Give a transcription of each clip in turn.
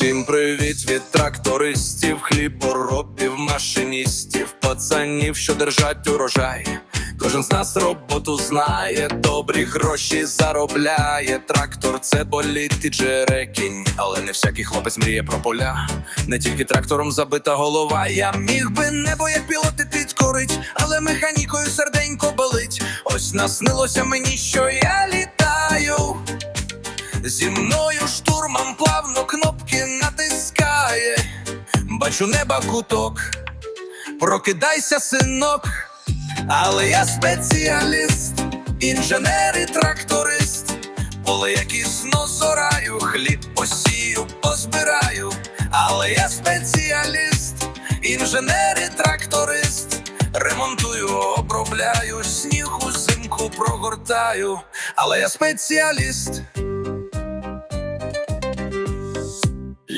Всім привіт від трактористів, хліборобів, машиністів, пацанів, що держать урожай. Кожен з нас роботу знає, добрі гроші заробляє. Трактор це боліт і джерекінь, але не всякий хлопець мріє про поля. Не тільки трактором забита голова. Я міг би небо як пілоти підкорить, але механікою серденько болить. Ось наснилося мені, що я літаю. Зі мною штурмом Бачу неба куток, прокидайся, синок, але я спеціаліст, інженер і тракторист, поле якісно зораю, хліб посію, позбираю, але я спеціаліст, інженер і тракторист, ремонтую, обробляю, сніг узимку прогортаю, але я спеціаліст.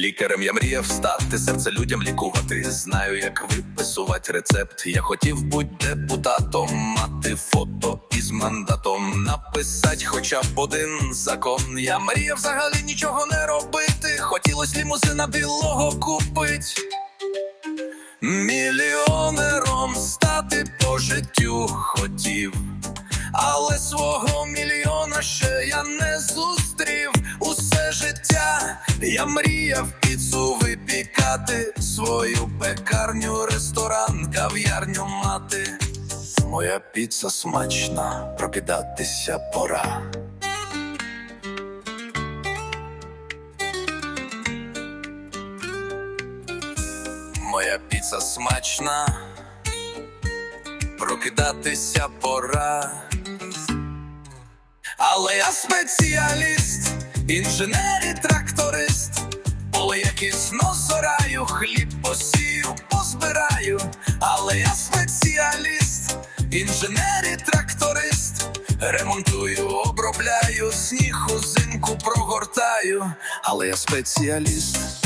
Лікарем я мріяв стати, серце людям лікувати. Знаю, як виписувати рецепт. Я хотів бути депутатом, мати фото із мандатом, написати хоча б один закон. Я мріяв взагалі нічого не робити. Хотілось лімузина білого купить. Мільйонером стати по життю хотів, але свого мільйона ще я не зустрів. Усе життя я мріяв піцу випікати, свою пекарню, ресторан, кав'ярню мати. Моя піца смачна, прокидатися пора. Моя піца смачна, прокидатися пора. Але я спеціаліст, інженер і тракторист, я спеціаліст, інженер і тракторист, ремонтую, обробляю, сніг узимку прогортаю, але я спеціаліст.